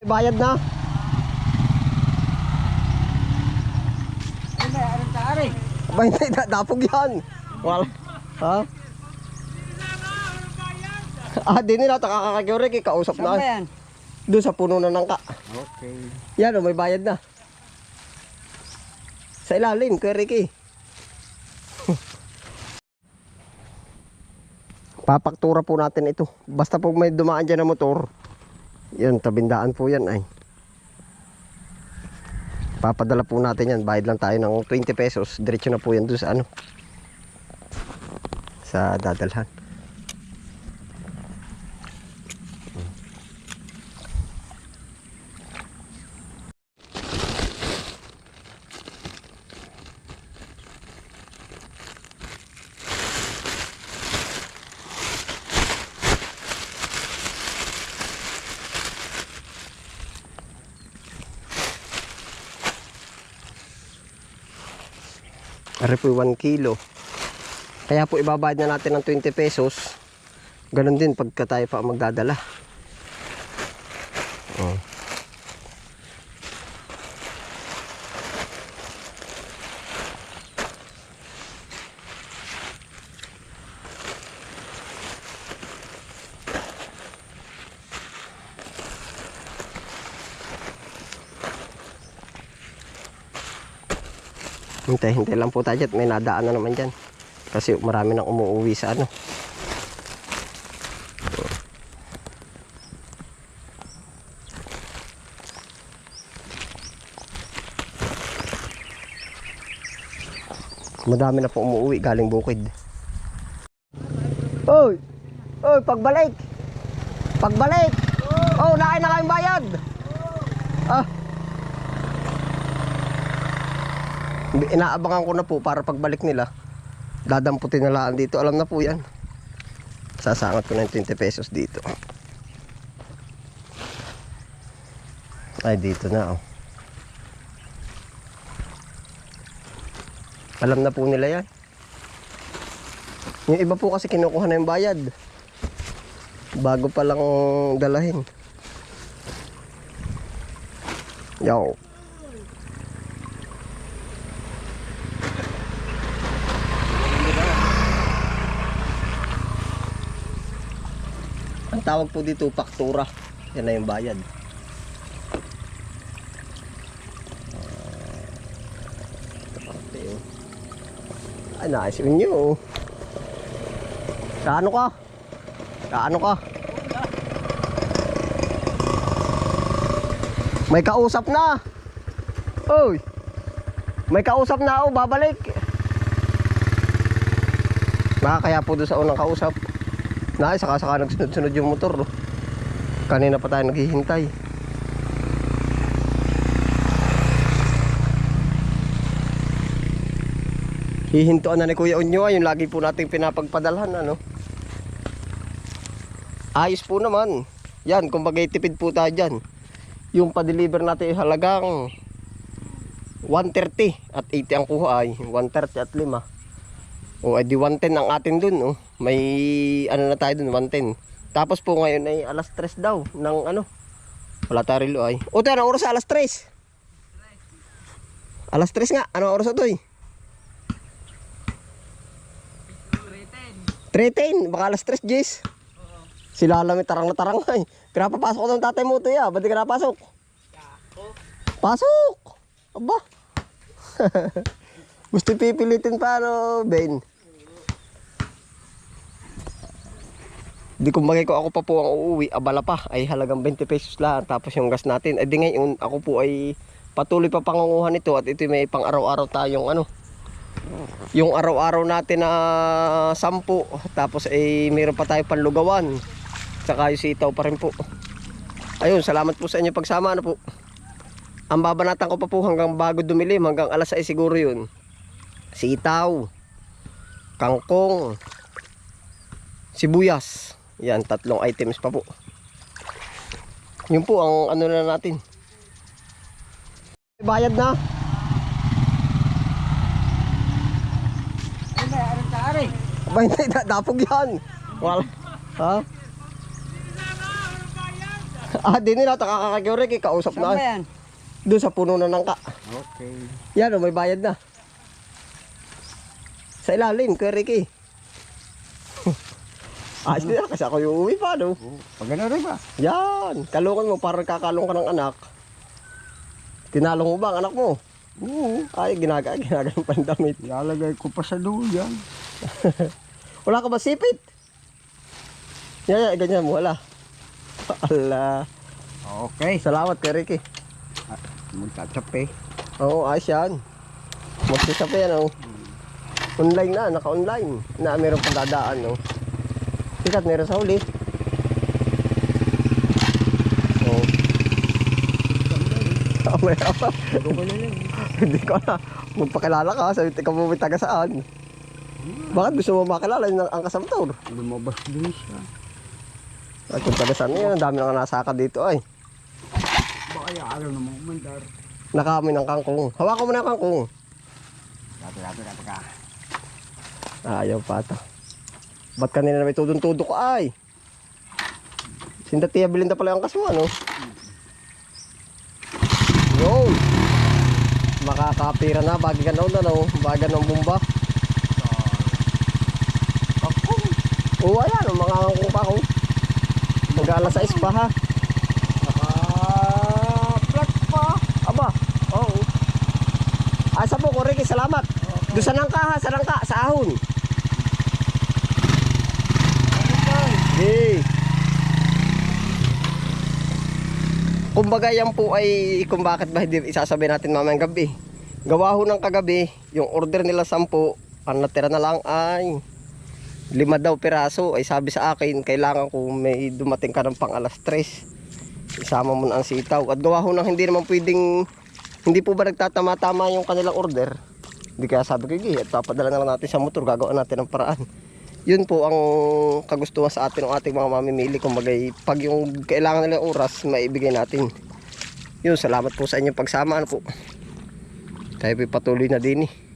Bayad na. Ay, may aral ka ari. Aba, hindi. Da, dapog yan. Wala. Ha? Ah, di nila. Takakakagyori. Kausap Saan ba na. yan? Doon sa puno na nangka. Okay. Yan, oh, may bayad na. Sa ilalim, Kuya Ricky. Papaktura po natin ito. Basta po may dumaan dyan na motor. Yan, tabindaan po yan ay. Papadala po natin yan. Bayad lang tayo ng 20 pesos. Diretso na po yan doon sa ano. Sa dadalhan. Ari po 1 kilo. Kaya po ibabayad na natin ng 20 pesos. Ganon din pagka tayo pa magdadala. Oh. Hintay, hintay lang po tayo dyan. May nadaan na naman dyan. Kasi marami nang umuwi sa ano. Madami na po umuwi galing bukid. Oy! Oy, pagbalik! Pagbalik! Oh, nakain na kayong bayad! Inaabangan ko na po para pagbalik nila. Dadamputin na lang dito. Alam na po yan. Sasangat ko na yung 20 pesos dito. Ay, dito na oh. Alam na po nila yan. Yung iba po kasi kinukuha na yung bayad. Bago pa lang dalahin. Yo. Tawag po dito, faktura. Yan na yung bayad. Ah, Ay, nice yun nyo. Kaano ka? Kaano ka? May kausap na. Oy. May kausap na oh, babalik. Baka kaya po doon sa unang kausap. Na, saka saka nagsunod-sunod yung motor. No? Kanina pa tayo naghihintay. Hihintuan na ni Kuya Unyo ay yung lagi po nating pinapagpadalhan ano. Ayos po naman. Yan, kumbaga tipid po tayo dyan. Yung pa-deliver natin halagang 130 at 80 ang kuha ay 130 at 5. O, edi 110 ang atin dun, oh. May ano na tayo dun, 110. Tapos po ngayon ay alas 3 daw ng ano. Wala tayo rilo ay. O, tayo, oras alas 3? Alas 3 nga. Anong oras ito eh? 310. Baka alas 3, Jace. Sila alam tarang na tarang ay. Pinapapasok ko ng tatay mo ito ya. Ba't di ka napasok? Pasok! Aba. Gusto pipilitin pa no, Ben? Di kumbagay ko ako pa po ang uuwi, abala pa, ay halagang 20 pesos lang. Tapos yung gas natin, ay di ngayon ako po ay patuloy pa pangunguhan ito at ito may pang araw-araw tayong ano. Yung araw-araw natin na sampu, tapos ay mayroon pa tayo panlugawan. Tsaka yung sitaw pa rin po. Ayun, salamat po sa inyo pagsama ano po. Ang babanatan ko pa po hanggang bago dumilim, hanggang alas 6 siguro yun. Sitaw, kangkong, sibuyas. Yan, tatlong items pa po. Yun po ang ano na natin. Bayad na. Ay, may aral ka ari. Aba, hindi, da- dapog yan. Wala. Ha? Ah, di nila, takakakagyo Ricky, kausap Saan ba na. yan? Doon sa puno na ng ka. Okay. Yan, oh, may bayad na. Sa ilalim, Kuya Ricky. Ayos nila kasi ako yung uwi pa, no? Oh, pag ano rin ba? Yan, kalungan mo para kakalong ka ng anak. Tinalong mo ba ang anak mo? Oo. Ay, ginaga, ginaga ng pandamit. Ilalagay ko pa sa duyan. Wala ka ba sipit? Yan, yan, ganyan mo, wala. Ala. Okay. Salamat kay Ricky. Magtatsape. Oo, ayos yan. Magsasabi yan, oh. Online na, naka-online. Na meron pang dadaan, no. Sikat, meron sa huli. Oh, yan? Hindi ko na. Magpakilala ka, sabi ikaw mo may taga saan. Bakit gusto mo makilala yung ang kasamtor? Lumabas din siya. At kung taga saan yan, ang dami nang nasaka dito ay. Baka yung araw na mga mandar. Nakamoy ng kangkong. Hawakan mo na ang kangkong. Gato, gato, gato ka. Ayaw pa ata. Ba't kanina na may tudong-tudo ko ay? Sinda tiya bilinda pala yung kaswa, no? Yun! Makakapira na, bagi ka na no? Baga ng bumba. Ako. Oo, ayan, ang mga kangkong pa ko. Mag-alas sa ispa, ha? Naka-flat pa. Aba, oo. Asa po ko, Ricky, salamat. Doon sa nangka, ha? Sa nangka, sa ahon. Hey. Kumbaga yan po ay kung bakit ba hindi isasabi natin mamayang gabi. Gawa ho ng kagabi, yung order nila 10, ang natira na lang ay lima daw piraso. Ay sabi sa akin, kailangan ko may dumating ka ng pang alas 3. Isama mo na ang sitaw. At gawa ho ng hindi naman pwedeng, hindi po ba nagtatama-tama yung kanilang order? Hindi kaya sabi ko, "Gi, at papadala na lang natin sa motor, gagawa natin ng paraan yun po ang kagustuhan sa atin ng ating mga mamimili. Kung bagay pag yung kailangan nila oras maibigay natin. Yun salamat po sa inyong pagsama. Ano po? Tayo patuloy na din eh